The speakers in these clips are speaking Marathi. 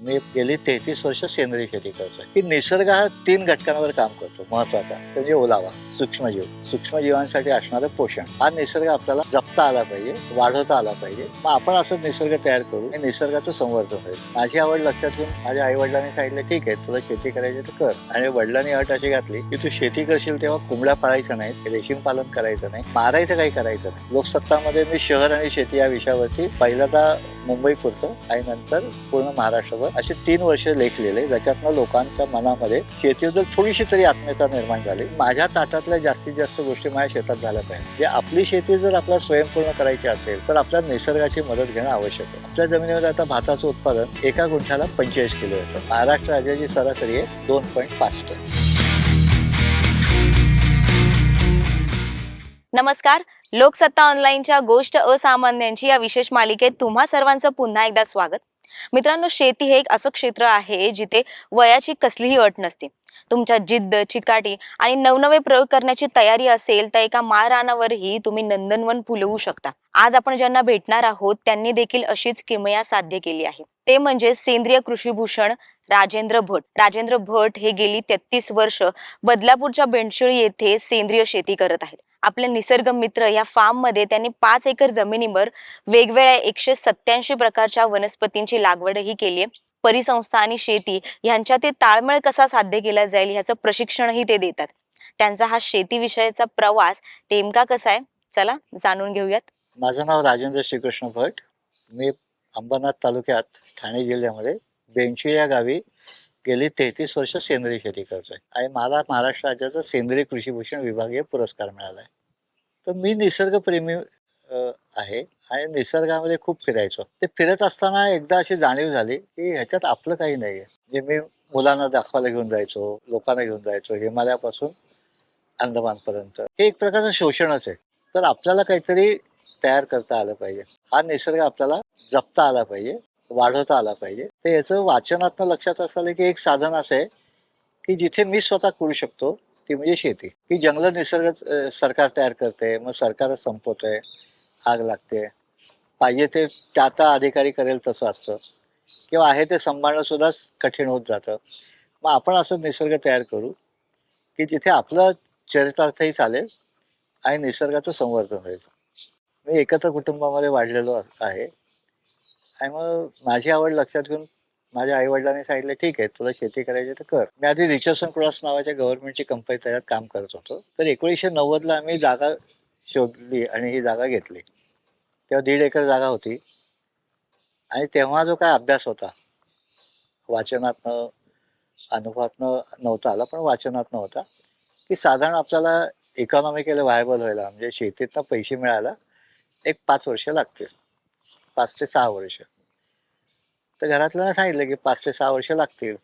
मी गेली तेहतीस वर्ष सेंद्रिय शेती करतोय. की निसर्ग हा तीन घटकांवर काम करतो. महत्त्वाचा. म्हणजे ओलावा सूक्ष्मजीव सूक्ष्मजीवांसाठी असणारं पोषण. हा निसर्ग आपल्याला जपता आला पाहिजे वाढवता आला पाहिजे. मग आपण असं निसर्ग तयार करू. हे निसर्गाचं संवर्धन होईल. माझी आवड लक्षात घेऊन माझ्या आई वडिलांनी सांगितलं ठीक आहे तुला शेती करायची तर कर. आणि वडिलांनी अट अशी घातली की तू शेती करशील तेव्हा कोंबड्या पाळायचं नाही रेशीम पालन करायचं नाही मारायचं काही करायचं नाही. लोकसत्तामध्ये मी शहर आणि शेती या विषयावरती पहिल्यांदा मुंबई पुरतं आणि नंतर पूर्ण महाराष्ट्रभर असे तीन वर्ष लेख लिहिले ज्याच्यातनं लोकांच्या मनामध्ये शेतीबद्दल थोडीशी तरी आत्मीयता निर्माण झाली माझ्या ताटातल्या जास्तीत जास्त गोष्टी माझ्या शेतात झाल्या पाहिजे म्हणजे आपली शेती जर आपल्याला स्वयंपूर्ण करायची असेल तर आपल्या निसर्गाची मदत घेणं आवश्यक आहे. आपल्या जमिनीमध्ये आता भाताचं उत्पादन एका गुंठ्याला पंचेचाळीस किलो येतं. महाराष्ट्र राज्याची सरासरी आहे दोन पॉईंट पाच टन. नमस्कार. लोकसत्ता ऑनलाईनच्या गोष्ट असामान्यांची या विशेष मालिकेत तुम्हा सर्वांचं पुन्हा एकदा स्वागत. मित्रांनो शेती हे एक असं क्षेत्र आहे जिथे वयाची कसलीही अट नसते. तुमच्या जिद्द चिकाटी आणि नवनवे प्रयोग करण्याची तयारी असेल तर एका माळरानावरही तुम्ही नंदनवन फुलवू शकता. आज आपण ज्यांना भेटणार आहोत त्यांनी देखील अशीच किमया साध्य केली आहे. ते म्हणजे सेंद्रिय कृषीभूषण राजेंद्र भट. राजेंद्र भट हे गेली तेहतीस वर्ष बदलापूरच्या बेंडशिळी येथे सेंद्रिय शेती करत आहेत. आपल्या निसर्ग मित्र या फार्ममध्ये त्यांनी पाच एकर जमिनीवर वेगवेगळ्या एकशे सत्याऐंशी प्रकारच्या वनस्पतींची लागवडही केली आहे. परिसंस्था आणि शेती यांच्यातील ताळमेळ कसा साध्य केला जाईल ह्याचं प्रशिक्षणही ते देतात. त्यांचा हा शेती विषयाचा प्रवास नेमका कसा आहे? चला जाणून घेऊयात. माझं नाव राजेंद्र श्रीकृष्ण भट. मी अंबरनाथ तालुक्यात ठाणे जिल्ह्यामध्ये बेंची या गावी गेली तेहतीस वर्ष सेंद्रिय शेती करतोय. आणि मला महाराष्ट्र राज्याचा सेंद्रिय कृषीभूषण विभागीय पुरस्कार मिळाला आहे तर मी निसर्गप्रेमी आहे आणि निसर्गामध्ये खूप फिरायचो. ते फिरत असताना एकदा अशी जाणीव झाली की ह्याच्यात आपलं काही नाही आहे जे मी मुलांना दाखवायला घेऊन जायचो लोकांना घेऊन जायचो हिमालयापासून अंदमानपर्यंत. हे एक प्रकारचं शोषणच आहे. तर आपल्याला काहीतरी तयार करता आलं पाहिजे. हा निसर्ग आपल्याला जपता आला पाहिजे. वाढवता आला पाहिजे. तर याचं वाचनातनं लक्षात असलं की एक साधन असं आहे की जिथे मी स्वतः करू शकतो ती म्हणजे शेती. ही जंगल निसर्ग सरकार तयार करते मग सरकारच संपवतंय आग लागते. पाहिजे ते त्या त्या अधिकारी करेल तसं असतं. किंवा आहे ते सांभाळणं सुद्धा कठीण होत जातं. मग आपण असं निसर्ग तयार करू की जिथे आपलं चरितार्थही चालेल आणि निसर्गाचं संवर्धन होईल. मी एकत्र कुटुंबामध्ये वाढलेलो आहे. आणि मग माझी आवड लक्षात घेऊन माझ्या आई वडिलांनी सांगितलं ठीक आहे तुला शेती करायची तर कर. मी आधी रिचर्सन क्रॉस नावाच्या गव्हर्नमेंटची कंपनी त्याच्यात काम करत होतो. तर एकोणीसशे नव्वदला आम्ही जागा शोधली आणि ही जागा घेतली. तेव्हा दीड एकर जागा होती. आणि तेव्हा जो काय अभ्यास होता वाचनातनं अनुभवातनं नव्हता आला पण वाचनातनं होता की साधारण आपल्याला इकॉनॉमिकली व्हायबल व्हायला म्हणजे शेतीतनं पैसे मिळायला एक पाच वर्ष लागतील. पाच ते सहा वर्ष. तर घरातल्यानं सांगितलं की पाच ते सहा वर्ष लागतील.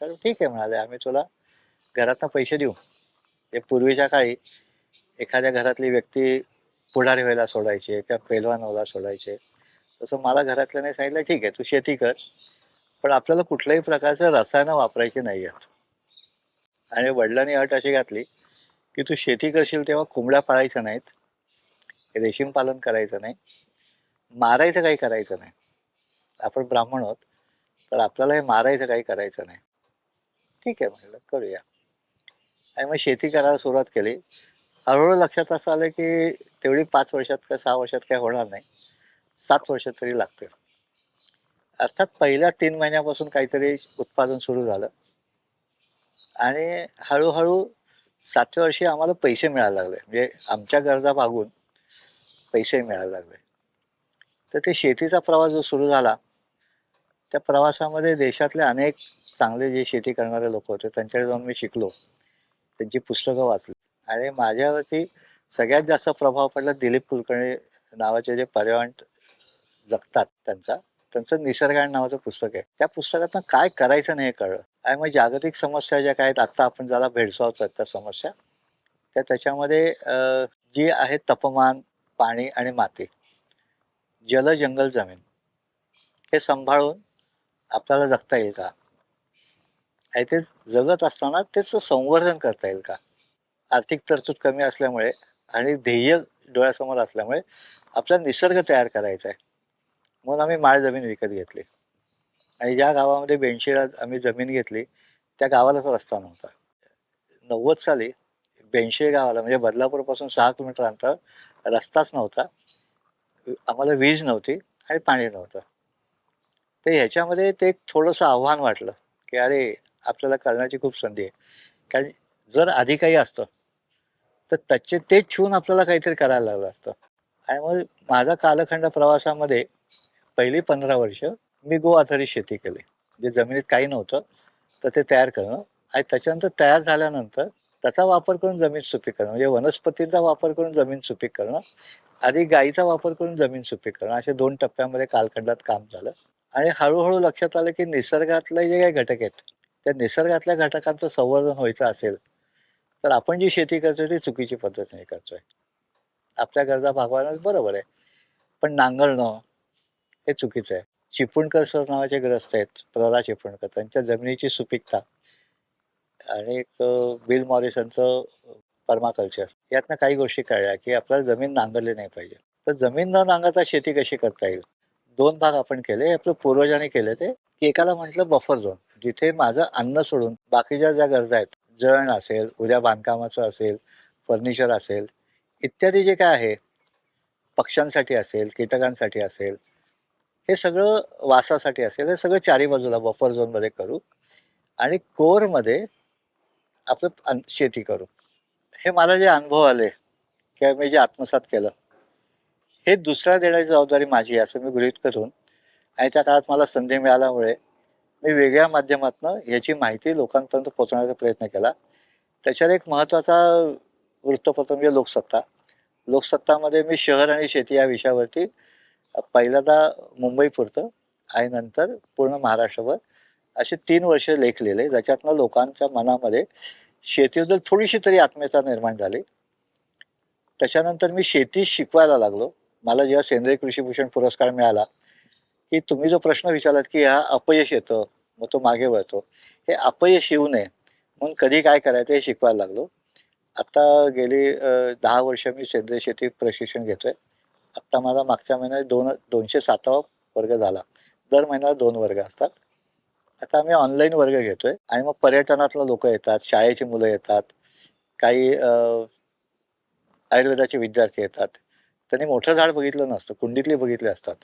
तर ठीक आहे म्हणाले आम्ही तुला घरातनं पैसे देऊ. हे पूर्वीच्या काळी एखाद्या घरातली व्यक्ती पुढारी व्हायला सोडायचे किंवा पेलवान व्हायला सोडायचे. तसं मला घरातल्याने सांगितलं ठीक आहे तू शेती कर पण आपल्याला कुठल्याही प्रकारचं रसायनं वापरायची नाही आहेत आणि वडिलांनी अट अशी घातली की तू शेती करशील तेव्हा कोंबड्या पाळायच्या नाहीत रेशीम पालन करायचं नाही. मारायचं काही करायचं नाही. आपण ब्राह्मण आहोत तर आपल्याला हे मारायचं काही करायचं नाही. ठीक आहे म्हटलं करूया. आणि मग शेती करायला सुरुवात केली. हळूहळू लक्षात असं आलं की तेवढी पाच वर्षात का सहा वर्षात काय होणार नाही. सात वर्षात तरी लागते अर्थात पहिल्या तीन महिन्यापासून काहीतरी उत्पादन सुरू झालं. आणि हळूहळू सातव्या वर्षी आम्हाला पैसे मिळायला लागले. म्हणजे आमच्या गरजा भागून पैसे मिळायला लागले. तर ते शेतीचा प्रवास जो सुरू झाला त्या प्रवासामध्ये देशातले अनेक चांगले जे शेती करणारे लोक होते त्यांच्याकडे जाऊन मी शिकलो. त्यांची पुस्तकं वाचली. आणि माझ्यावरती सगळ्यात जास्त प्रभाव पडला दिलीप कुलकर्णी नावाचे जे पर्यावरण जगतात त्यांचा त्यांचं निसर्गायण नावाचं पुस्तक आहे. त्या पुस्तकातनं काय करायचं नाही हे कळलं. आणि मग जागतिक समस्या ज्या काय आहेत आत्ता आपण ज्याला भेडसावतात त्या समस्या त्या त्याच्यामध्ये जी आहे तापमान पाणी आणि माती. जल जंगल जमीन. हे सांभाळून आपल्याला जगता येईल का? आणि ते जगत असताना त्याचं संवर्धन करता येईल का? आर्थिक तरतूद कमी असल्यामुळे आणि ध्येय डोळ्यासमोर असल्यामुळे आपला निसर्ग तयार करायचा आहे. म्हणून आम्ही माळ जमीन विकत घेतली. आणि ज्या गावामध्ये बेंशीला आम्ही जमीन घेतली त्या गावालाच रस्ता नव्हता. नव्वद साली बेंशी गावाला म्हणजे बदलापूरपासून सहा किलोमीटर अंतर रस्ताच नव्हता. आम्हाला वीज नव्हती आणि पाणी नव्हतं. तर ह्याच्यामध्ये ते एक थोडंसं आव्हान वाटलं की अरे आपल्याला करण्याची खूप संधी आहे. कारण जर आधी काही असतं तर त्याचे ते ठेवून आपल्याला काहीतरी करायला लागलं असतं. आणि मग माझा कालखंड प्रवासामध्ये पहिली पंधरा वर्ष मी गो आधारित शेती केली. जे जमिनीत काही नव्हतं तर ते तयार करणं आणि त्याच्यानंतर तयार झाल्यानंतर त्याचा वापर करून जमीन सुपीक करणं. म्हणजे वनस्पतींचा वापर करून जमीन सुपीक करणं आधी गाईचा वापर करून जमीन सुपीक करणं. असे दोन टप्प्यामध्ये कालखंडात काम झालं. आणि हळूहळू लक्षात आलं की निसर्गातले जे काही घटक आहेत त्या निसर्गातल्या घटकांचं संवर्धन व्हायचं असेल तर आपण जी शेती करतोय ती चुकीची पद्धतीने करतोय. आपल्या गरजा भागवायलाच बरोबर आहे. पण नांगरणं हे चुकीचं आहे. चिपळूणकर सर नावाचे ग्रस्त आहेत प्रदा चिपळूणकर. त्यांच्या जमिनीची सुपीकता आणि एक बिल मॉरिसनचं पर्माकल्चर. यातनं काही गोष्टी कळल्या की आपल्याला जमीन नांगरली नाही पाहिजे. तर जमीन न नांगरता शेती कशी करता येईल? दोन भाग आपण केले. आपल्या पूर्वजांनी केले ते. की एकाला म्हटलं बफर झोन जिथे माझं अन्न सोडून बाकीच्या ज्या गरजा आहेत जळण असेल उद्या बांधकामाचं असेल फर्निचर असेल इत्यादी जे काय आहे पक्ष्यांसाठी असेल कीटकांसाठी असेल हे सगळं वासासाठी असेल हे सगळं चारी बाजूला बफर झोनमध्ये करू आणि कोरमध्ये आपलं शेती करू. हे मला जे अनुभव आले किंवा मी जे आत्मसात केलं हे दुसऱ्या देण्याची जबाबदारी माझी आहे असं मी गृहीत करून आणि त्या काळात मला संधी मिळाल्यामुळे मी वेगळ्या माध्यमातून याची माहिती लोकांपर्यंत पोहोचवण्याचा प्रयत्न केला. त्याच्यावर एक महत्त्वाचा वृत्तपत्र म्हणजे लोकसत्ता. लोकसत्तामध्ये मी शहर आणि शेती या विषयावरती पहिल्यांदा मुंबईपुरतं आणि नंतर पूर्ण महाराष्ट्रभर असे तीन वर्ष लेख लिहिले ज्याच्यातनं लोकांच्या मनामध्ये शेतीबद्दल थोडीशी तरी आत्मीयता निर्माण झाली. त्याच्यानंतर मी शेती शिकवायला लागलो. मला जेव्हा सेंद्रिय कृषीभूषण पुरस्कार मिळाला की तुम्ही जो प्रश्न विचारलात की हा अपयश येतं मग तो मागे वळतो. हे अपयश येऊ नये म्हणून कधी काय करायचं हे शिकवायला लागलो. आत्ता गेली दहा वर्ष मी सेंद्रिय शेती प्रशिक्षण घेतोय. आत्ता माझा मागच्या महिन्यात दोन दोनशे सातवा वर्ग झाला. दर महिन्याला दोन वर्ग असतात. आता आम्ही ऑनलाईन वर्ग घेतोय आणि मग पर्यटनातलं लोक येतात शाळेची मुलं येतात काही आयुर्वेदाचे विद्यार्थी येतात. त्यांनी मोठं झाड बघितलं नसतं कुंडीतली बघितले असतात.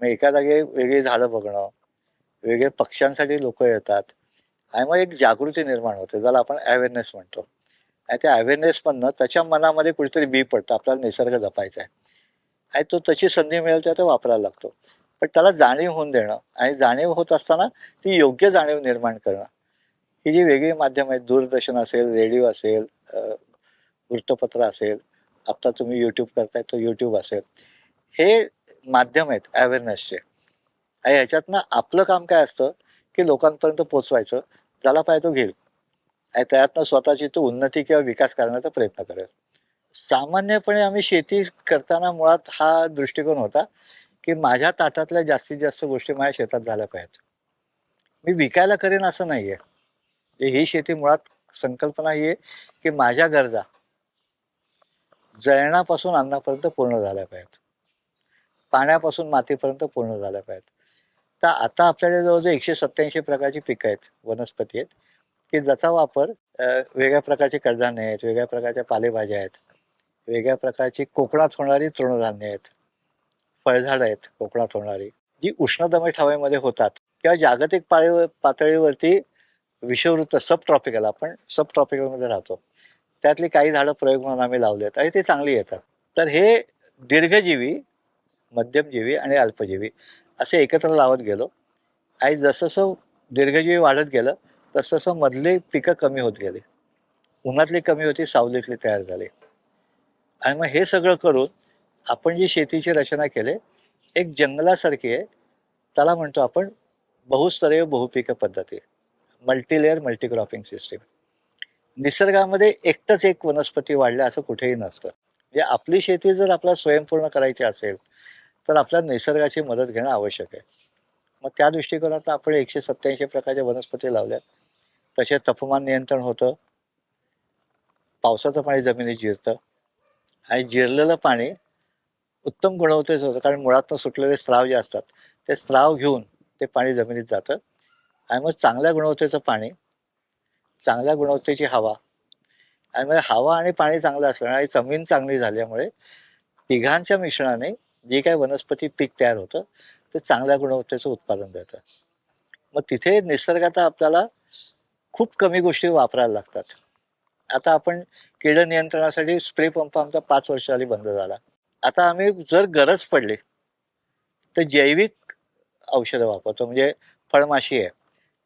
मग एका जागे वेगळी झाडं बघणं वेगळे पक्ष्यांसाठी लोक येतात. आणि मग एक जागृती निर्माण होते ज्याला आपण अवेअरनेस म्हणतो. आणि त्या अवेअरनेसमधनं त्याच्या मनामध्ये कुठेतरी बी पडतं आपल्याला निसर्ग जपायचा आहे. आणि तो तशी संधी मिळेल त्या तो वापरायला लागतो. पण त्याला जाणीव होऊन देणं आणि जाणीव होत असताना ती योग्य जाणीव निर्माण करणं. ही जी वेगळी माध्यम आहेत दूरदर्शन असेल रेडिओ असेल वृत्तपत्र असेल आत्ता तुम्ही यूट्यूब करताय तो यूट्यूब असेल. हे माध्यम आहेत अवेअरनेसचे आणि ह्याच्यातनं आपलं काम काय असतं की लोकांपर्यंत पोचवायचं ज्याला पाहिजे तो घेईल. आणि त्यातनं स्वतःची तो उन्नती किंवा विकास करण्याचा प्रयत्न करेल. सामान्यपणे आम्ही शेती करताना मुळात हा दृष्टिकोन होता की माझ्या ताटातल्या जास्तीत जास्त गोष्टी माझ्या शेतात झाल्या पाहिजेत. मी विकायला करेन असं नाही आहे ही शेती मुळात संकल्पना ही आहे की माझ्या गरजा जळणापासून अन्नापर्यंत पूर्ण झाल्या पाहिजेत. पाण्यापासून मातीपर्यंत पूर्ण झाल्या पाहिजेत. तर आता आपल्याकडे जवळजवळ एकशे सत्याऐंशी प्रकारची पिकं आहेत वनस्पती आहेत की ज्याचा वापर वेगळ्या प्रकारचे कडधान्य आहेत वेगळ्या प्रकारच्या पालेभाज्या आहेत वेगळ्या प्रकारची कोकणात होणारी तृणधान्य आहेत फळझाडं आहेत कोकणात होणारी जी उष्णदमट हवेमध्ये होतात किंवा जागतिक पाळीव पातळीवरती विषववृत्त सब ट्रॉपिकल आपण सब ट्रॉपिकलमध्ये राहतो. त्यातली काही झाडं प्रयोग म्हणून आम्ही लावलेत आणि ते चांगली येतात. तर हे दीर्घजीवी मध्यमजीवी आणि अल्पजीवी असे एकत्र लावत गेलो. आणि जसंसं दीर्घजीवी वाढत गेलं तसं मधले मधली पिकं कमी होत गेली. उन्हातली कमी होती सावलीतली तयार झाली. आणि मग हे सगळं करून आपण जी शेतीची रचना केली एक जंगलासारखी आहे. त्याला म्हणतो आपण बहुस्तरीय बहुपिक पद्धती मल्टीलेअर मल्टीक्रॉपिंग सिस्टीम निसर्गामध्ये एकटंच एक वनस्पती वाढल्या असं कुठेही नसतं. म्हणजे आपली शेती जर आपला स्वयंपूर्ण करायची असेल तर आपल्याला निसर्गाची मदत घेणं आवश्यक आहे. मग त्या दृष्टिकोनातून आपण एकशे सत्याऐंशी प्रकारच्या वनस्पती लावल्या तसे तापमान नियंत्रण होतं. पावसाचं पाणी जमिनीत जिरतं. आणि जिरलेलं पाणी उत्तम गुणवत्तेचं होतं कारण मुळातनं सुटलेले स्त्राव जे असतात ते स्त्राव घेऊन ते पाणी जमिनीत जातं. आणि मग चांगल्या गुणवत्तेचं पाणी चांगल्या गुणवत्तेची हवा आणि मग हवा आणि पाणी चांगलं असल्यामुळे आणि जमीन चांगली झाल्यामुळे तिघांच्या मिश्रणाने जे काही वनस्पती पीक तयार होतं ते चांगल्या गुणवत्तेचं उत्पादन देतं. मग तिथे निसर्गात आपल्याला खूप कमी गोष्टी वापरायला लागतात. आता आपण कीड नियंत्रणासाठी स्प्रे पंप आमचा पाच वर्ष बंद झाला. आता आम्ही जर गरज पडली तर जैविक औषधं वापरतो. म्हणजे फळमाशी आहे.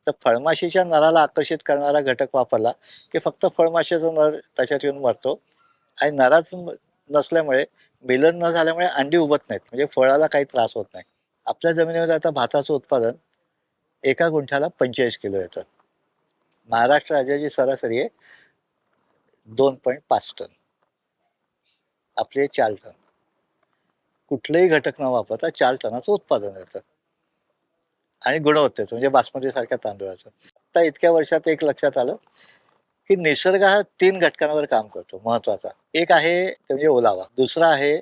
तर फळमाशीच्या नराला आकर्षित करणारा घटक वापरला की फक्त फळमाशीचा नर त्याच्यात येऊन मरतो. आणि नराच नसल्यामुळे मिलन न झाल्यामुळे अंडी उभत नाहीत. म्हणजे फळाला काही त्रास होत नाही. आपल्या जमिनीमध्ये आता भाताचं उत्पादन एका गुंठ्याला पंचेचाळीस किलो येतं. महाराष्ट्र राज्याची सरासरी आहे दोन पॉईंट पाच टन. आपले चार टन. कुठलेही घटक न वापरता चार टनाचं उत्पादन येतं. आणि गुणवत्तेचं म्हणजे बासमती सारख्या तांदूळाचं. आता इतक्या वर्षात एक लक्षात आलं की निसर्ग हा तीन घटकांवर काम करतो महत्त्वाचा. एक आहे ते म्हणजे ओलावा दुसरा आहे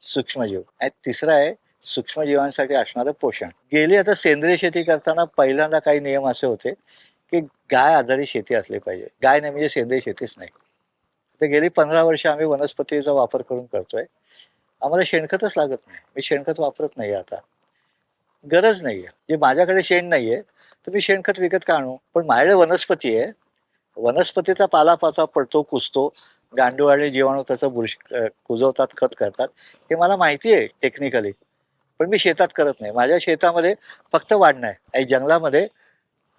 सूक्ष्मजीव आणि तिसरा आहे सूक्ष्मजीवांसाठी असणारं पोषण. गेली आता सेंद्रिय शेती करताना पहिल्यांदा काही नियम असे होते की गाय आधारित शेती असली पाहिजे. गाय नाही म्हणजे सेंद्रिय शेतीच नाही. तर गेली पंधरा वर्ष आम्ही वनस्पतीचा वापर करून करतोय. आम्हाला शेणखतच लागत नाही. मी शेणखत वापरत नाही आता. गरज नाही आहे जे माझ्याकडे शेण नाहीये तर मी शेणखत विकत का आणू? पण माझ्याकडे वनस्पती आहे. वनस्पतीचा पालापाचा पडतो कुसतो गांडूळ आणि जीवाणू त्याचं बुरश कुजवतात खत करतात. हे मला माहिती आहे टेक्निकली पण मी शेतात करत नाही. माझ्या शेतामध्ये फक्त वाढणं आहे आणि जंगलामध्ये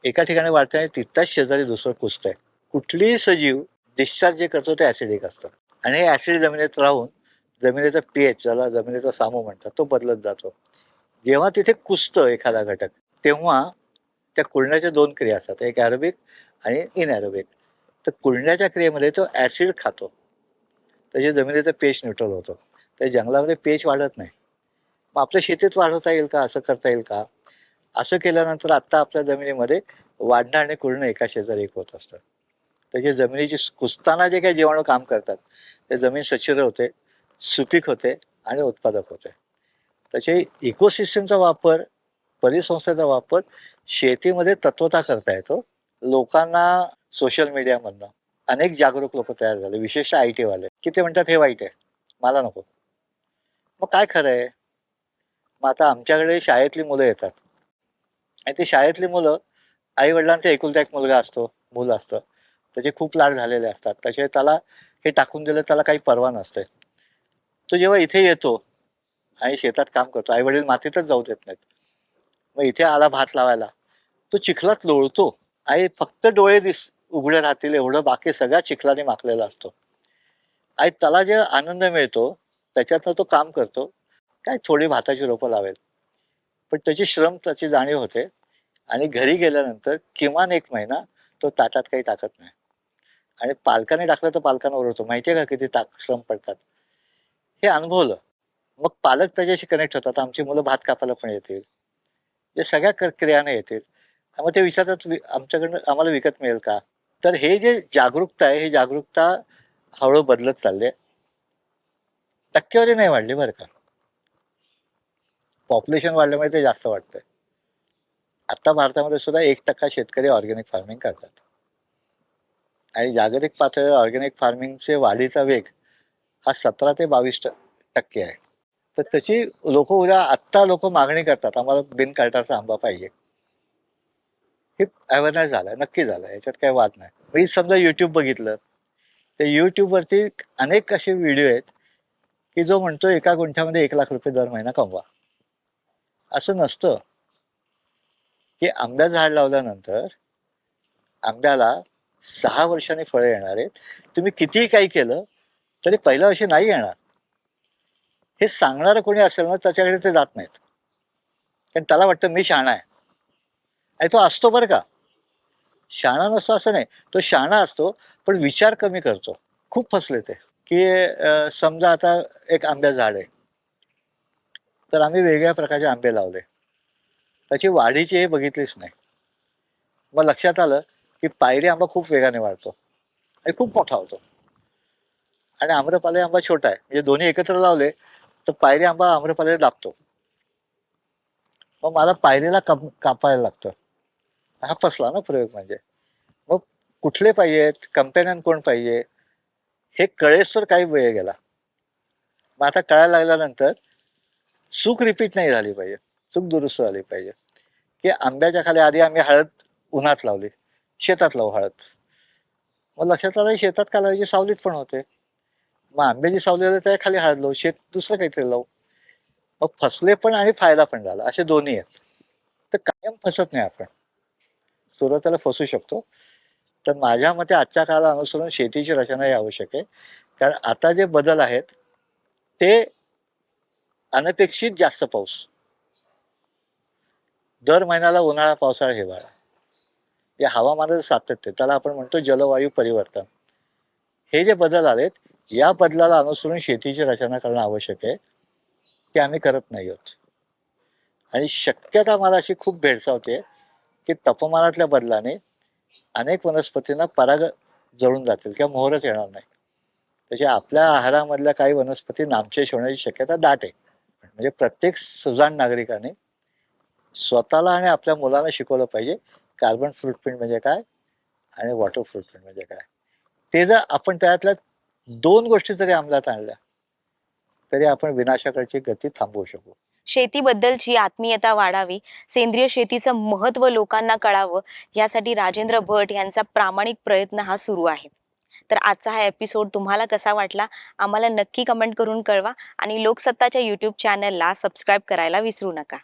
एका ठिकाणी वाढतं आणि तिथल्याच शेजारी दुसरं कुसतंय कुठलीही सजीव डिस्चार्ज जे करतो ते ॲसिडिक असतं. आणि हे ॲसिड जमिनीत राहून जमिनीचा पीएच ज्याला जमिनीचा सामू म्हणतात तो बदलत जातो. जेव्हा तिथे कुसतं एखादा घटक तेव्हा त्या कुळण्याच्या दोन क्रिया असतात एक ॲरोबिक आणि इनॲरोबिक तर कुळण्याच्या क्रियेमध्ये तो ॲसिड खातो. त्याच्या जमिनीचं पेच न्यूट्रल होतो. तर जंगलामध्ये पेच वाढत नाही. मग आपल्या शेतीत वाढवता येईल का? असं करता येईल का? असं केल्यानंतर आत्ता आपल्या जमिनीमध्ये वाढणं आणि कुळणं एका शेजारी एक होत असतं त्याची जमिनीची कुसताना जे काही जीवाणू काम करतात ते जमीन सच्छिद्र होते सुपीक होते आणि उत्पादक होते. त्याचे इकोसिस्टमचा वापर परिसंस्थेचा वापर शेतीमध्ये तत्वता करता येतो. लोकांना सोशल मीडियामधनं अनेक जागरूक लोक तयार झाले विशेषतः आय टीवाले की ते म्हणतात हे वाईट आहे मला नको. मग काय खरं आहे? मग आता आमच्याकडे शाळेतली मुलं येतात. आणि ती शाळेतली मुलं आई वडिलांचा एकुलता एक मुलगा असतो मूल असतं. त्याचे खूप लाड झालेले असतात. त्याचे त्याला हे टाकून दिलं त्याला काही परवा नसते. तो जेव्हा इथे येतो आणि शेतात काम करतो आई वडील मातीतच जाऊ देत नाहीत. मग इथे आला भात लावायला. तो चिखलात लोळतो. आई फक्त डोळे दिस उघडे राहतील एवढं बाकी सगळ्या चिखलाने माखलेला असतो. आई त्याला जे आनंद मिळतो त्याच्यातनं तो काम करतो. काय थोडी भाताची रोपं लावेल. पण त्याची श्रम त्याची जाणीव होते. आणि घरी गेल्यानंतर किमान एक महिना तो ताटात काही टाकत नाही. आणि पालकाने टाकलं तर पालकांना ओरडतो. आहे का किती ताक श्रम पडतात? हे अनुभवलं. मग पालक त्याच्याशी कनेक्ट होतात. आमची मुलं भात कापायला पण येतील. जे सगळ्या क- क्रियाने येतील. मग ते विचारतात आमच्याकडनं आम्हाला विकत मिळेल का? तर हे जे जागरूकता आहे ही जागरूकता हळूहळू बदलत चालली आहे. टक्केवारी नाही वाढली बरं का. पॉप्युलेशन वाढल्यामुळे ते जास्त वाटतंय आता भारतामध्ये सुद्धा एक टक्का शेतकरी ऑर्गॅनिक फार्मिंग करतात. आणि जागतिक पातळीवर ऑर्गॅनिक फार्मिंगचे वाढीचा वेग हा सतरा ते बावीस टक्के आहे. तर त्याची लोक उद्या आत्ता लोक मागणी करतात आम्हाला बिनकार्टाचा आंबा पाहिजे. हे अवेअरनेस झालं नक्की झालं याच्यात काही वाद नाही. मी समजा यूट्यूब बघितलं तर यूट्यूबवरती अनेक असे व्हिडिओ आहेत की जो म्हणतो एका गुंठ्यामध्ये एक लाख रुपये दर महिना कमवा. असं नसतं. की आंब्या झाड लावल्यानंतर आंब्याला सहा वर्षांनी फळं येणार आहेत. तुम्ही कितीही काही केलं तरी पहिल्या वर्षी नाही येणार. हे सांगणारं कोणी असेल ना त्याच्याकडे ते जात नाहीत. कारण त्याला वाटतं मी शहाणा आहे. आणि तो असतो बरं का. शहाणा नसतो असं नाही. तो शहाणा असतो पण विचार कमी करतो. खूप फसले ते. की समजा आता एक आंब्या झाड आहे. तर आम्ही वेगळ्या प्रकारचे आंबे लावले. त्याची वाढीची हे बघितलीच नाही. मग लक्षात आलं की पायरी आंबा खूप वेगाने वाढतो. आणि खूप मोठा होतो. आणि आम्रपाली आंबा छोटा आहे. म्हणजे दोन्ही एकत्र लावले तर पायरी आंबा आम्रपाली दाबतो मग मला पायरीला काप कापायला लागतं. हा फसला ना प्रयोग म्हणजे. मग कुठले पाहिजेत कंपॅनियन कोण पाहिजे? हे कळेस तर काही वेळ गेला. मग आता कळायला लागल्यानंतर चूक रिपीट नाही झाली पाहिजे. चूक दुरुस्त झाली पाहिजे. की आंब्याच्या खाली आधी आम्ही हळद उन्हात लावली. शेतात लावू हळद. मग लक्षात आलं शेतात का लावायची सावलीत पण होते. मग आंब्याची सावली आली त्या खाली हरलो लावू शेत दुसरं काहीतरी लावू मग फसले पण आणि फायदा पण झाला. असे दोन्ही आहेत. तर कायम फसत नाही आपण. सुरुवातीला फसू शकतो. तर माझ्या मते आजच्या काळाला अनुसरून शेतीची रचना ही आवश्यक आहे. कारण आता जे बदल आहेत ते अनपेक्षित जास्त पाऊस. दर महिन्याला उन्हाळा पावसाळा हिवाळा. या हवामानाचं सातत्य त्याला आपण म्हणतो जलवायू परिवर्तन. हे जे बदल आलेत या बदलाला अनुसरून शेतीची रचना करणं आवश्यक आहे ते आम्ही करत नाही आहोत. आणि शक्यता मला अशी खूप भेडसावते की तापमानातल्या बदलाने अनेक वनस्पतींना पराग जळून जातील किंवा मोहरच येणार नाही. तसे आपल्या आहारामधल्या काही वनस्पती नामशेष होण्याची शक्यता दाट आहे. म्हणजे प्रत्येक सुजाण नागरिकाने स्वतःला आणि आपल्या मुलांना शिकवलं पाहिजे कार्बन फ्रुटप्रिंट म्हणजे काय आणि वॉटर फ्रुटप्रिंट म्हणजे काय. ते जर आपण त्यातल्या दोन गोष्टी जरी अंमलात आणल्या तरी आपण विनाशाकडची गती थांबवू शकू. शेतीबद्दलची आत्मीयता वाढावी सेंद्रिय शेतीचं महत्त्व लोकांना कळावं यासाठी राजेंद्र भट यांचा प्रामाणिक प्रयत्न हा सुरू आहे. तर आजचा हा एपिसोड तुम्हाला कसा वाटला आम्हाला नक्की कमेंट करून कळवा आणि लोकसत्ताच्या यूट्यूब चॅनलला सबस्क्राईब करायला विसरू नका.